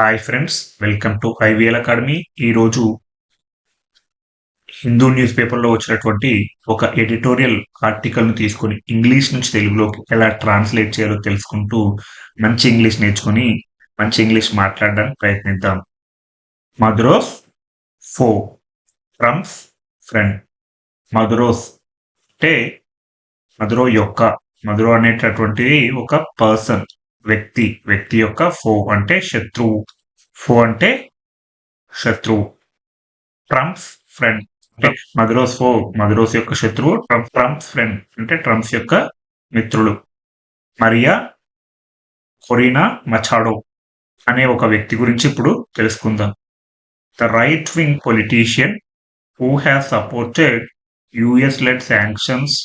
Hi friends welcome to IVL academy ఈరోజు Hindu news పేపర్లో వచ్చినటువంటి ఒక ఎడిటోరియల్ ఆర్టికల్ను తీసుకొని ఇంగ్లీష్ నుంచి తెలుగులోకి ఎలా ట్రాన్స్లేట్ చేయాలో తెలుసుకుంటూ మంచి ఇంగ్లీష్ నేర్చుకొని మంచి ఇంగ్లీష్ మాట్లాడడానికి ప్రయత్నిద్దాం. మధురోస్ ఫో ఫ్రమ్స్ ఫ్రెండ్ మధురోస్ అంటే మధురో యొక్క మధురో అనేటటువంటిది ఒక పర్సన్ వ్యక్తి వ్యక్తి యొక్క ఫో అంటే శత్రువు. ఫో అంటే శత్రువు. Trump's friend. అంటే మధురోస్ ఫో మదరోస్ యొక్క శత్రువు ట్రంప్ ట్రంప్స్ ఫ్రెండ్. అంటే ట్రంప్స్ యొక్క మిత్రుడు. మరియా కొరీనా మచాడో అనే ఒక వ్యక్తి గురించి ఇప్పుడు తెలుసుకుందాం. The right wing politician who has supported US led sanctions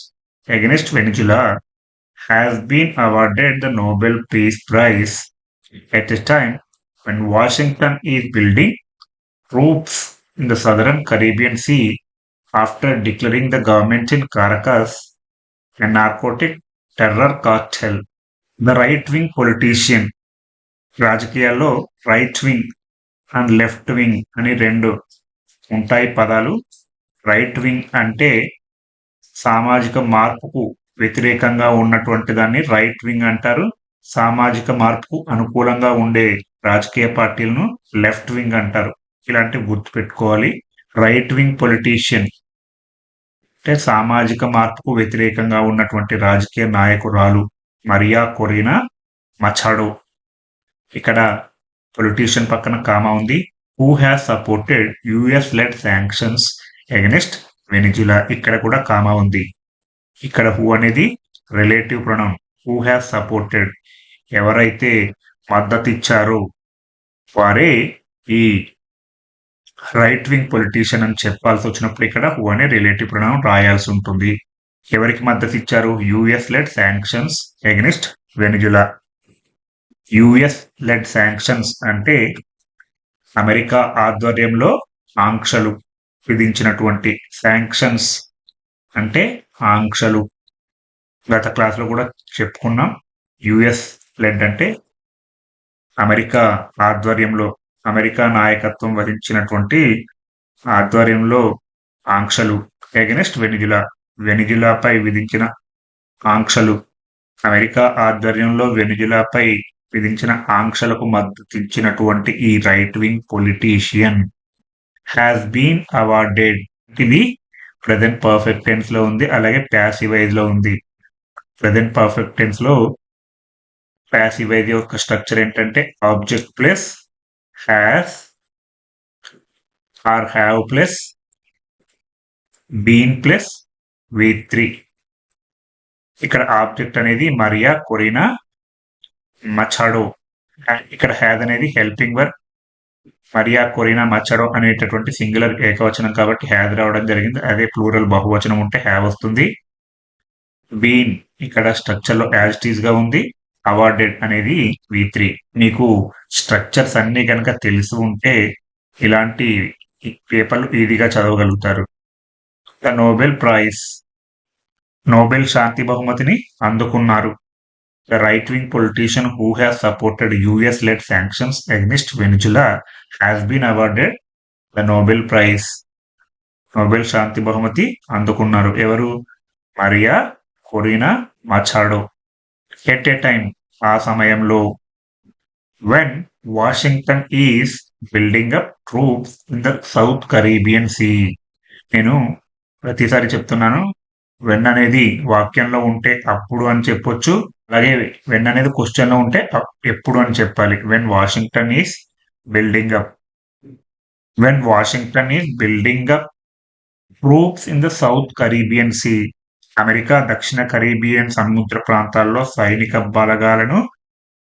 against Venezuela has been awarded the Nobel peace prize at a time when Washington is building troops in the southern Caribbean Sea after declaring the government in Caracas a narcotic terror cartel. The right wing politician రాజకీయాల్లో right wing and left wing అని రెండు ఉంటాయి పదాలు right wing అంటే సామాజిక మార్పుకు వ్యతిరేకంగా ఉన్నటువంటి దాన్ని రైట్ వింగ్ అంటారు సామాజిక మార్పుకు అనుకూలంగా ఉండే రాజకీయ పార్టీలను లెఫ్ట్ వింగ్ అంటారు. ఇలాంటివి గుర్తు పెట్టుకోవాలి రైట్ వింగ్ పొలిటీషియన్. అంటే సామాజిక మార్పుకు వ్యతిరేకంగా ఉన్నటువంటి రాజకీయ నాయకురాలు మరియా కొరీనా మచాడో. ఇక్కడ పొలిటీషియన్ పక్కన కామా ఉంది. Who has supported US led sanctions against Venezuela ఇక్కడ కూడా కామా ఉంది. ఇక్కడ హూ అనేది relative pronoun who has supported ఎవరైతే మద్దతు ఇచ్చారో వారే ఈ రైట్ వింగ్ పొలిటీషియన్ అని చెప్పాల్సి వచ్చినప్పుడు ఇక్కడ హూ అనే రిలేటివ్ ప్రణామం రాయాల్సి ఉంటుంది. ఎవరికి మద్దతు ఇచ్చారు? US led sanctions against Venezuela US led sanctions అంటే అమెరికా ఆధ్వర్యంలో ఆంక్షలు విధించినటువంటి శాంక్షన్స్ అంటే ఆంక్షలు. గత క్లాస్లో కూడా చెప్పుకున్నాం. యుఎస్ లెడ్ అంటే అమెరికా ఆధ్వర్యంలో అమెరికా నాయకత్వం వహించినటువంటి ఆధ్వర్యంలో ఆంక్షలు ఎగనెస్ట్ వెనిజులా వెనిజులాపై విధించిన ఆంక్షలు. అమెరికా ఆధ్వర్యంలో వెనిజులాపై విధించిన ఆంక్షలకు మద్దతిచ్చినటువంటి ఈ right wing politician has been awarded ఇది ప్రజెంట్ పర్ఫెక్ట్ టెన్స్లో ఉంది అలాగే ప్యాసివైజ్లో ఉంది. ప్రజెంట్ పర్ఫెక్ట్ టెన్స్లో ప్యాసివైజ్ యొక్క స్ట్రక్చర్ ఏంటంటే object plus has or have plus been plus V three ఇక్కడ ఆబ్జెక్ట్ అనేది మరియా కొరీనా మచాడో ఇక్కడ హ్యాద్ అనేది helping verb Maria Corina Machado అనేటటువంటి సింగులర్ ఏకవచనం కాబట్టి హ్యాద్ రావడం జరిగింది. అదే ప్లూరల్ బహువచనం ఉంటే హ్యావ్ వస్తుంది. బీన్ ఇక్కడ స్ట్రక్చర్లో యాజిటీస్గా ఉంది. అవార్డెడ్ అనేది వి త్రీ మీకు స్ట్రక్చర్స్ అన్ని కనుక తెలిసి ఉంటే ఇలాంటి పేపర్లు ఈజీగా చదవగలుగుతారు. ద నోబెల్ ప్రైజ్ నోబెల్ శాంతి బహుమతిని అందుకున్నారు. The right wing politician who has supported US led sanctions against Venezuela has been awarded the Nobel Prize. Nobel శాంతి బహుమతి అందుకున్నారు. ఎవరు? Maria Corina Machado at a time ఆ సమయంలో when Washington is building up troops in the south Caribbean Sea నేను ప్రతిసారి చెప్తున్నాను when అనేది వాక్యంలో ఉంటే అప్పుడు అని చెప్పొచ్చు అలాగే వెన్ అనేది క్వశ్చన్లో ఉంటే ఎప్పుడు అని చెప్పాలి. When Washington is building up when Washington is building up troops in the south Caribbean Sea America దక్షిణ కరీబియన్ సముద్ర ప్రాంతాల్లో సైనిక బలగాలను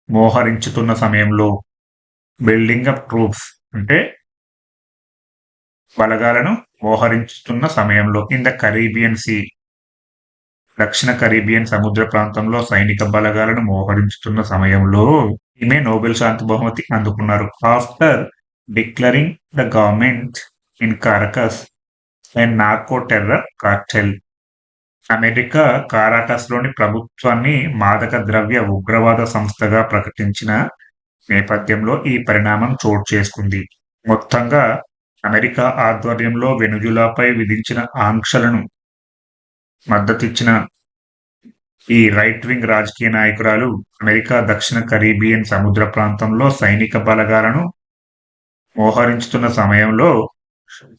మోహరించుతున్న సమయంలో బిల్డింగ్ అప్ ట్రూప్స్ అంటే బలగాలను మోహరించుతున్న సమయంలో ఇన్ ద కరీబియన్ సీ దక్షిణ కరీబియన్ సముద్ర ప్రాంతంలో సైనిక బలగాలను మోహరించుతున్న సమయంలో ఈమె నోబెల్ శాంతి బహుమతి అందుకున్నారు. After declaring the government in Caracas and narco terror cartel. America కారాకస్లోని ప్రభుత్వాన్ని మాదక ద్రవ్య ఉగ్రవాద సంస్థగా ప్రకటించిన నేపథ్యంలో ఈ పరిణామం చోటు చేసుకుంది. మొత్తంగా అమెరికా ఆధ్వర్యంలో వెనుజులాపై విధించిన ఆంక్షలను మద్దతిచ్చిన ఈ రైట్ వింగ్ రాజకీయ నాయకురాలు అమెరికా దక్షిణ కరీబియన్ సముద్ర ప్రాంతంలో సైనిక బలగాలను మోహరించుతున్న సమయంలో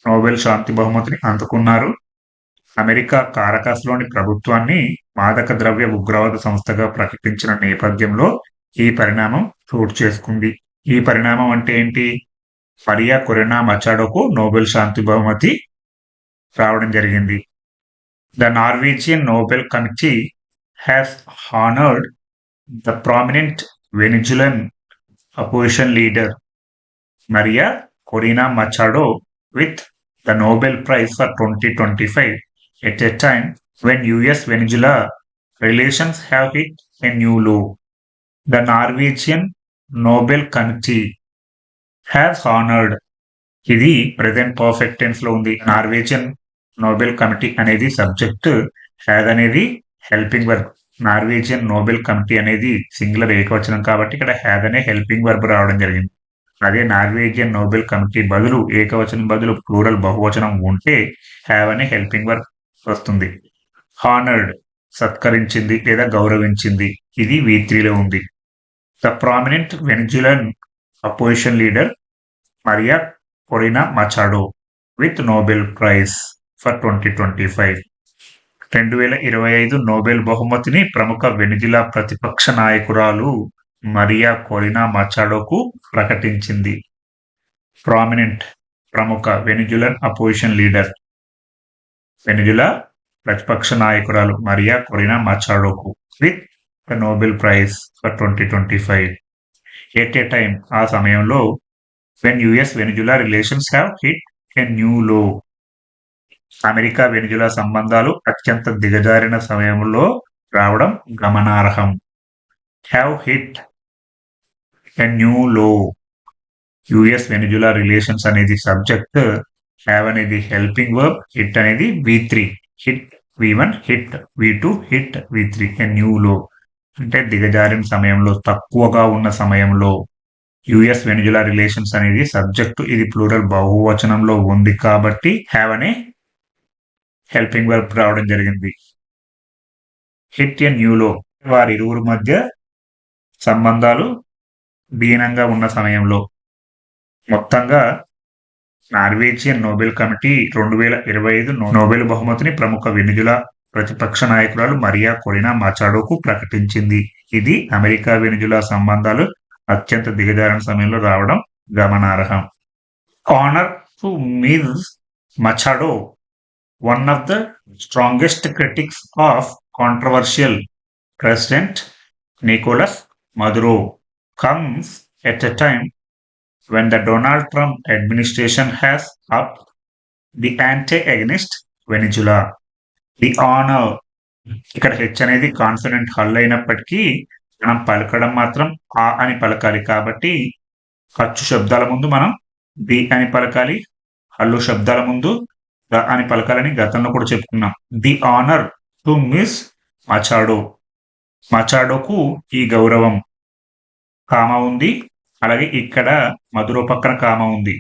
నోబెల్ శాంతి బహుమతిని అందుకున్నారు. అమెరికా కారకస్లోని ప్రభుత్వాన్ని మాదక ద్రవ్య ఉగ్రవాద సంస్థగా ప్రకటించిన నేపథ్యంలో ఈ పరిణామం చోటు చేసుకుంది. ఈ పరిణామం అంటే ఏంటి? మరియా కొరెనా మచాడోకు నోబెల్ శాంతి బహుమతి రావడం జరిగింది. The Norwegian Nobel committee has honoured the prominent Venezuelan opposition leader Maria Corina Machado with the Nobel prize for twenty twenty five. At a time when US Venezuela relations have hit a new low. The Norwegian Nobel Committee have honoured ఇది present perfect టెన్స్లో ఉంది Norwegian Nobel committee అనేది subject has అనేది helping verb Norwegian Nobel committee అనేది singular ఏకవచనం కాబట్టి ఇక్కడ has అనే హెల్పింగ్ వర్బ్ రావడం జరిగింది అదే నార్వేజియన్ నోబెల్ కమిటీ బదులు ఏకవచనం బదులు ప్లూరల్ బహువచనం ఉంటే హ్యావ్ అనే హెల్పింగ్ వర్క్ వస్తుంది. హానర్డ్ సత్కరించింది లేదా గౌరవించింది. ఇది వి త్రీలో ఉంది. The prominent Venezuelan opposition leader Maria Corina Machado with Nobel prize for twenty twenty five రెండు వేల ఇరవై ఐదు నోబెల్ బహుమతిని ప్రముఖ వెనిజులా ప్రతిపక్ష నాయకురాలు మరియా కొరినా మచాడోకు ప్రకటించింది. ప్రామినెంట్ ప్రముఖ వెనిజులన్ అపోజిషన్ లీడర్ వెనిజులా ప్రతిపక్ష నాయకురాలు Maria Corina మచాడోకు with the Nobel prize for twenty twenty five. At a time ఆ సమయంలో when US Venezuela relations have hit a new low America Venezuela సంబంధాలు అత్యంత దిగజారిన సమయంలో రావడం గమనార్హం. Have hit a new low US Venezuela relations అనేది subject have అనేది హెల్పింగ్ వర్బ్ హిట్ అనేది V three hit V one hit V two hit V three a new low అంటే దిగజారిన సమయంలో తక్కువగా ఉన్న సమయంలో యుఎస్ వెనుజులా రిలేషన్స్ అనేది సబ్జెక్టు ఇది ప్లూరల్ బహువచనంలో ఉంది కాబట్టి హ్యావ్ అనే హెల్పింగ్ వర్బ్ రావడం జరిగింది. హిట్ ఎ న్యూలో వారి ఇరువురు మధ్య సంబంధాలు దీనంగా ఉన్న సమయంలో. మొత్తంగా నార్వేజియన్ నోబెల్ కమిటీ రెండు వేల ఇరవై ఐదు నోబెల్ బహుమతిని ప్రముఖ వెనుజుల ప్రతిపక్ష నాయకురాలు మరియా కొడినా మచాడోకు ప్రకటించింది. ఇది అమెరికా వెనుజుల సంబంధాలు అత్యంత దిగజారిన సమయంలో రావడం గమనార్హం. Honour to Ms Machado one of the strongest critics of controversial president Nicolas Maduro comes at a time when the Donald Trump administration has upped the ante against Venezuela. The honor ఇక్కడ H అనేది confident హల్ అయినప్పటికీ మనం పలకడం మాత్రం ఆ అని పలకాలి కాబట్టి ఖర్చు శబ్దాల ముందు మనం ది అని పలకాలి హల్లు శబ్దాల ముందు ద అని పలకాలని గతంలో కూడా చెప్పుకున్నాం. The honour to Miss Machado మచాడోకు ఈ గౌరవం. కామ ఉంది అలాగే ఇక్కడ మధురో పక్కన కామ ఉంది.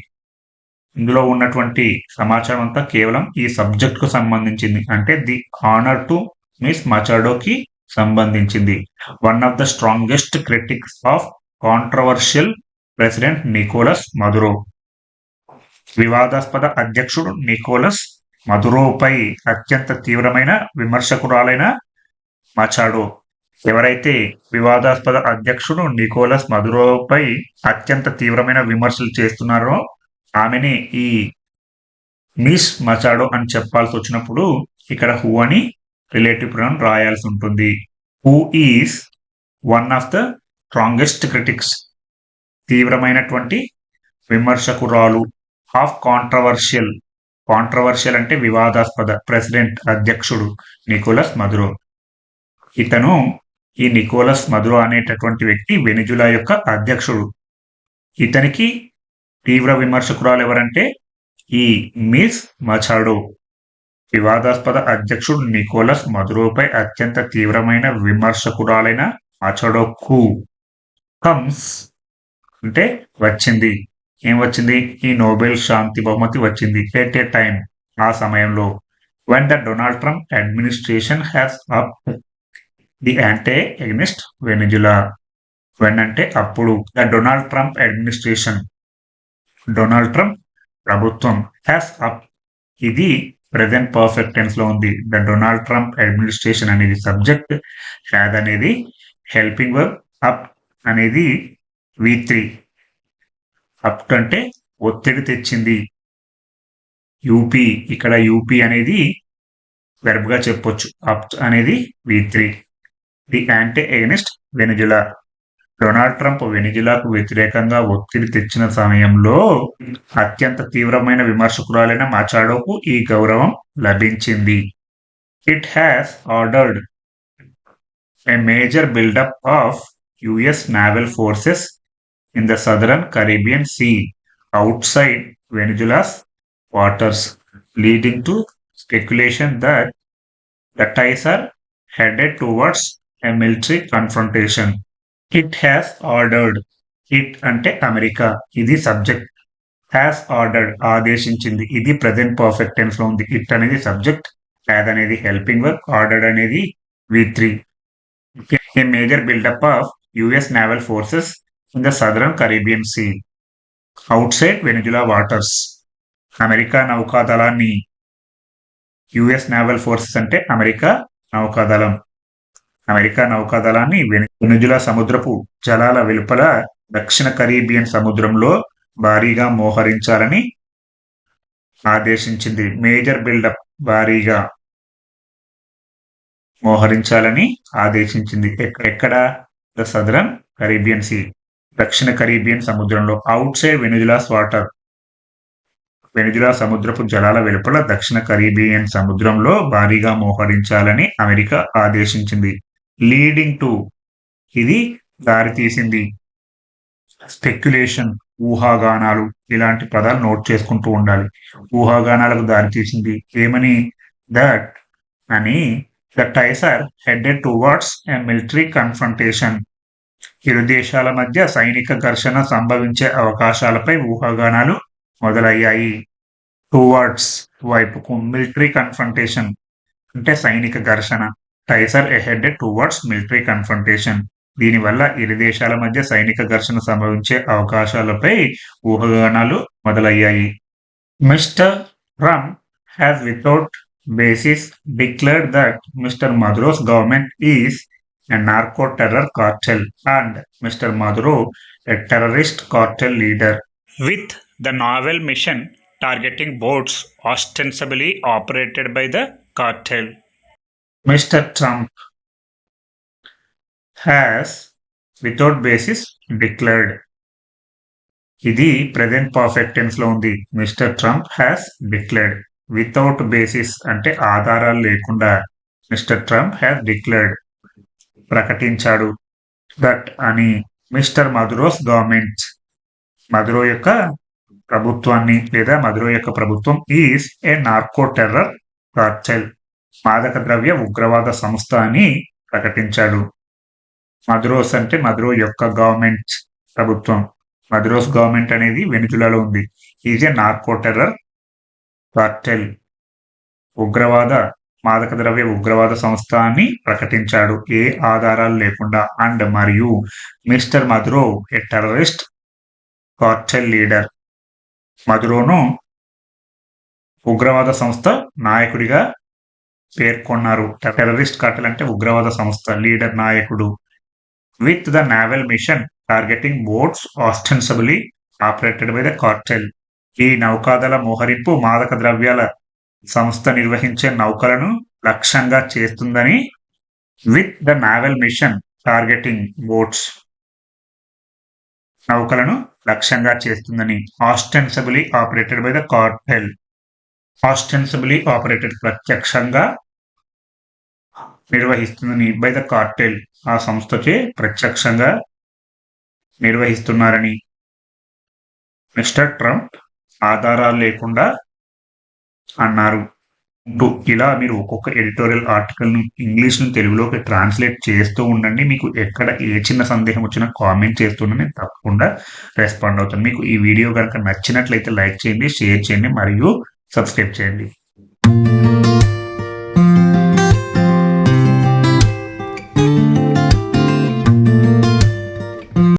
ఇందులో ఉన్నటువంటి సమాచారం అంతా కేవలం ఈ సబ్జెక్ట్కు సంబంధించింది. అంటే ది ఆనర్ టు మిస్ మచాడోకి సంబంధించింది. One of the strongest critics of controversial president Nicolas Maduro. వివాదాస్పద అధ్యక్షుడు నికోలస్ మధురోపై అత్యంత తీవ్రమైన విమర్శకురాలైన మచాడో ఎవరైతే వివాదాస్పద అధ్యక్షుడు నికోలస్ మధురోపై అత్యంత తీవ్రమైన విమర్శలు చేస్తున్నారో ఆమెని ఈ మిస్ మచాడో అని చెప్పాల్సి వచ్చినప్పుడు ఇక్కడ హూ అని రిలేటివ్ ప్రొనౌన్ రాయాల్సి ఉంటుంది. Who is one of the strongest critics. తీవ్రమైనటువంటి విమర్శకురాలు ఆఫ్ కాంట్రవర్షియల్. కాంట్రవర్షియల్ అంటే వివాదాస్పద ప్రెసిడెంట్ అధ్యక్షుడు నికోలస్ మధురో ఇతను ఈ నికోలస్ మధురో అనేటటువంటి వ్యక్తి వెనిజులా యొక్క అధ్యక్షుడు. ఇతనికి తీవ్ర విమర్శకురాలు ఎవరంటే ఈ మిస్ మచాడో. వివాదాస్పద అధ్యక్షుడు నికోలస్ మధురోపై అత్యంత తీవ్రమైన విమర్శకురాలైన మచడోకు కమ్స్ అంటే వచ్చింది. ఏం వచ్చింది? ఈ నోబెల్ శాంతి బహుమతి వచ్చింది. ఎట్ ఏ టైం ఆ సమయంలో. When the Donald Trump administration has up the ante against Venezuela when అంటే అప్పుడు the Donald Trump administration Donald Trump ప్రభుత్వం. హ్యాస్ అప్ ఇది ప్రజెంట్ పర్ఫెక్ట్ టెన్స్లో ఉంది. ద డొనాల్డ్ ట్రంప్ అడ్మినిస్ట్రేషన్ అనేది సబ్జెక్ట్ హ్యాద్ అనేది హెల్పింగ్ వర్క్ అప్ అనేది V three up అంటే ఒత్తిడి తెచ్చింది. యూపీ ఇక్కడ యూపీ అనేది వెర్బ్గా చెప్పొచ్చు. అప్ అనేది V three the ante against Venezuela Donald Trump వెనిజులాకు వ్యతిరేకంగా ఒత్తిడి తెచ్చిన సమయంలో అత్యంత తీవ్రమైన విమర్శకురాలైన మాచాడోకు ఈ గౌరవం లభించింది. It has ordered a major buildup of US naval forces in the southern Caribbean Sea outside Venezuela's waters leading to speculation that the ties are headed towards a military confrontation. It has ordered. It అంటే America. ఇది subject has ordered ఆదేశించింది. ఇది present perfect టెన్స్లో ఉంది. It అనేది subject had అనేది helping verb ordered అనేది V three a major buildup of US naval forces in the southern Caribbean Sea outside Venezuela waters America నౌకాదళాన్ని US naval forces అంటే America నౌకాదళం. America నౌకాదళాన్ని Venezuela సముద్రపు జలాల వెలుపల దక్షిణ కరీబియన్ సముద్రంలో భారీగా మోహరించాలని ఆదేశించింది. మేజర్ బిల్డప్ భారీగా మోహరించాలని ఆదేశించింది. ఎక్కడ? The southern Caribbean Sea. దక్షిణ కరీబియన్ సముద్రంలో out side Venezuela's water Venezuela సముద్రపు జలాల వెలుపల దక్షిణ కరీబియన్ సముద్రంలో భారీగా మోహరించాలని అమెరికా ఆదేశించింది. లీడింగ్ టు ఇది దారితీసింది స్పెక్యులేషన్ ఊహాగానాలు ఇలాంటి పదాలు నోట్ చేసుకుంటూ ఉండాలి. ఊహాగానాలకు దారితీసింది ఏమని? దట్ అని the Taisor are headed towards a military confrontation ఇరు దేశాల మధ్య సైనిక ఘర్షణ సంభవించే అవకాశాలపై ఊహాగానాలు మొదలయ్యాయి. టువర్డ్స్ వైపుకు మిలిటరీ కన్ఫ్రంటేషన్ అంటే సైనిక ఘర్షణ. Taisor ahead towards military confrontation దీనివల్ల ఇరు దేశాల మధ్య సైనిక ఘర్షణ సంభవించే అవకాశాలపై ఊహగానాలు మొదలయ్యాయి. Mr Trump has without basis declared that Mr Maduro's government is narco terror cartel and Mr Maduro terrorist cartel leader with the naval mission targeting boats ostensibly operated by the cartel Mr. Trump has without basis declared. ఇది present perfect టెన్స్లో ఉంది. Mr Trump has declared without basis అంటే ఆధారాలు లేకుండా mister Trump has declared ప్రకటించాడు. That అని mister Maduro's government. Maduro యొక్క ప్రభుత్వాన్ని లేదా మధురో యొక్క ప్రభుత్వం is a narco terror cartel మాదక ద్రవ్య ఉగ్రవాద సంస్థ అని ప్రకటించాడు. మద్రోస్ అంటే మద్రో యొక్క గవర్నమెంట్ ప్రభుత్వం. మద్రోస్ గవర్నమెంట్ అనేది వెనుజులాలో ఉంది. Is a narco terror cartel. ఉగ్రవాద మాదక ద్రవ్య ఉగ్రవాద సంస్థ అని ప్రకటించాడు. ఏ ఆధారాలు లేకుండా అండ్ మరియు Mr Maduro a terrorist cartel leader. మధురోను ఉగ్రవాద సంస్థ నాయకుడిగా పేర్కొన్నారు. టెర్రరిస్ట్ కార్టెల్ అంటే ఉగ్రవాద సంస్థ లీడర్ నాయకుడు. With the naval mission targeting boats ostensibly operated by the cartel ఈ నౌకాదళ మోహరింపు మాదక ద్రవ్యాల సంస్థ నిర్వహించే నౌకలను లక్ష్యంగా చేస్తుందని with the naval mission targeting boats నౌకలను లక్ష్యంగా చేస్తుందని ostensibly operated by the cartel ostensibly operated ప్రత్యక్షంగా నిర్వహిస్తుందని బై ద కార్టెల్ ఆ సంస్థచే ప్రత్యక్షంగా నిర్వహిస్తున్నారని మిస్టర్ ట్రంప్ ఆధారాలు లేకుండా అన్నారు అంటూ ఇలా మీరు ఒక్కొక్క ఎడిటోరియల్ ఆర్టికల్ను ఇంగ్లీష్ నుంచి తెలుగులోకి ట్రాన్స్‌లేట్ చేస్తూ ఉండండి. మీకు ఎక్కడ ఏ చిన్న సందేహం వచ్చినా కామెంట్ చేస్తుండని నేను తప్పకుండా రెస్పాండ్ అవుతాను. మీకు ఈ వీడియో కనుక నచ్చినట్లయితే లైక్ చేయండి, షేర్ చేయండి మరియు సబ్స్క్రైబ్ చేయండి.